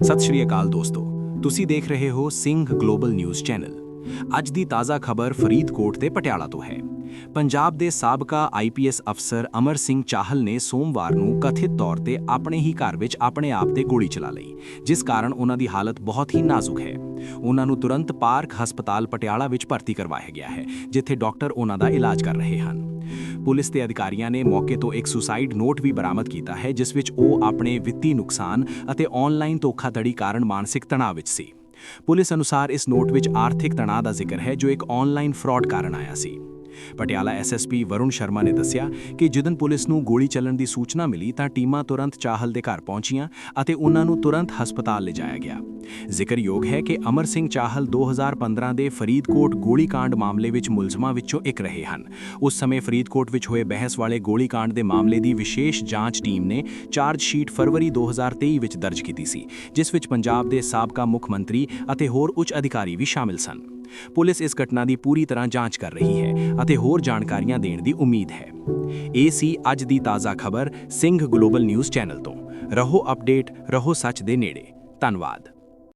ਸਤਿ ਸ਼੍ਰੀ ਅਕਾਲ ਦੋਸਤੋ। ਤੁਸੀਂ ਦੇਖ ਰਹੇ ਹੋ ਸਿੰਘ ਗਲੋਬਲ ਨਿਊਜ਼ ਚੈਨਲ ਅੱਜ ਦੀ ਤਾਜ਼ਾ ਖਬਰ ਫਰੀਦਕੋਟ ਤੇ ਪਟਿਆਲਾ ਤੋਂ ਹੈ। ਪੰਜਾਬ ਦੇ ਸਾਬਕਾ ਆਈਪੀਐਸ ਅਫਸਰ ਅਮਰ ਸਿੰਘ ਚਾਹਲ ਨੇ ਸੋਮਵਾਰ ਨੂੰ ਕਥਿਤ ਤੌਰ ਤੇ ਆਪਣੇ ਹੀ ਘਰ ਵਿੱਚ ਆਪਣੇ ਆਪ ਤੇ ਗੋਲੀ ਚਲਾ ਲਈ, ਜਿਸ ਕਾਰਨ ਉਹਨਾਂ ਦੀ ਹਾਲਤ ਬਹੁਤ ਹੀ ਨਾਜ਼ੁਕ ਹੈ। ਉਹਨਾਂ ਨੂੰ ਤੁਰੰਤ ਪਾਰਕ ਹਸਪਤਾਲ ਪਟਿਆਲਾ ਵਿੱਚ ਭਰਤੀ ਕਰਵਾਇਆ ਗਿਆ ਹੈ, ਜਿੱਥੇ ਡਾਕਟਰ ਉਹਨਾਂ ਦਾ ਇਲਾਜ ਕਰ ਰਹੇ ਹਨ। ਪੁਲਿਸ ਦੇ ਅਧਿਕਾਰੀਆਂ ਨੇ ਮੌਕੇ ਤੋਂ ਇੱਕ ਸੁਸਾਈਡ ਨੋਟ ਵੀ ਬਰਾਮਦ ਕੀਤਾ ਹੈ, ਜਿਸ ਵਿੱਚ ਉਹ ਆਪਣੇ ਵਿੱਤੀ ਨੁਕਸਾਨ ਅਤੇ ਆਨਲਾਈਨ ਧੋਖਾਧੜੀ ਕਾਰਨ ਮਾਨਸਿਕ ਤਣਾਅ ਵਿੱਚ ਸੀ। ਪੁਲਿਸ ਅਨੁਸਾਰ ਇਸ ਨੋਟ ਵਿੱਚ ਆਰਥਿਕ ਤਣਾਅ ਦਾ ਜ਼ਿਕਰ ਹੈ, ਜੋ ਇੱਕ ਆਨਲਾਈਨ ਫਰਾਡ ਕਾਰਨ ਆਇਆ ਸੀ। ਪਟਿਆਲਾ ਐਸਐਸਪੀ ਵਰੁਣ ਸ਼ਰਮਾ ਨੇ ਦੱਸਿਆ ਕਿ ਜਦੋਂ ਪੁਲਿਸ ਨੂੰ ਗੋਲੀ ਚੱਲਣ ਦੀ ਸੂਚਨਾ ਮਿਲੀ ਤਾਂ ਟੀਮਾਂ ਤੁਰੰਤ ਚਾਹਲ ਦੇ ਘਰ ਪਹੁੰਚੀਆਂ ਅਤੇ ਉਹਨਾਂ ਨੂੰ ਤੁਰੰਤ ਹਸਪਤਾਲ ਲਿਜਾਇਆ ਗਿਆ। ਜ਼ਿਕਰਯੋਗ ਹੈ ਕਿ ਅਮਰ ਸਿੰਘ ਚਾਹਲ 2015 ਦੇ ਫਰੀਦਕੋਟ ਗੋਲੀकांड ਮਾਮਲੇ ਵਿੱਚ ਮੁਲਜ਼ਮਾਂ ਵਿੱਚੋਂ ਇੱਕ ਰਹੇ ਹਨ। ਉਸ ਸਮੇਂ ਫਰੀਦਕੋਟ ਵਿੱਚ ਹੋਏ ਬਹਿਸ ਵਾਲੇ ਗੋਲੀकांड ਦੇ ਮਾਮਲੇ ਦੀ ਵਿਸ਼ੇਸ਼ ਜਾਂਚ ਟੀਮ ਨੇ ਚਾਰਜ ਸ਼ੀਟ ਫਰਵਰੀ 2023 ਵਿੱਚ ਦਰਜ ਕੀਤੀ ਸੀ, ਜਿਸ ਵਿੱਚ ਪੰਜਾਬ ਦੇ ਸਾਬਕਾ ਮੁੱਖ ਮੰਤਰੀ ਅਤੇ ਹੋਰ ਉੱਚ ਅਧਿਕਾਰੀ ਵੀ ਸ਼ਾਮਿਲ ਸਨ। ਪੁਲਿਸ ਇਸ ਘਟਨਾ ਦੀ ਪੂਰੀ ਤਰ੍ਹਾਂ ਜਾਂਚ ਕਰ ਰਹੀ ਹੈ ਅਤੇ ਹੋਰ ਜਾਣਕਾਰੀਆਂ ਦੇਣ ਦੀ ਉਮੀਦ ਹੈ। ਇਹ ਸੀ ਅੱਜ ਦੀ ਤਾਜ਼ਾ ਖਬਰ, ਸਿੰਘ ਗਲੋਬਲ ਨਿਊਜ਼ ਚੈਨਲ ਤੋਂ। ਰਹੋ ਅਪਡੇਟ, ਰਹੋ ਸੱਚ ਦੇ ਨੇੜੇ। ਧੰਨਵਾਦ।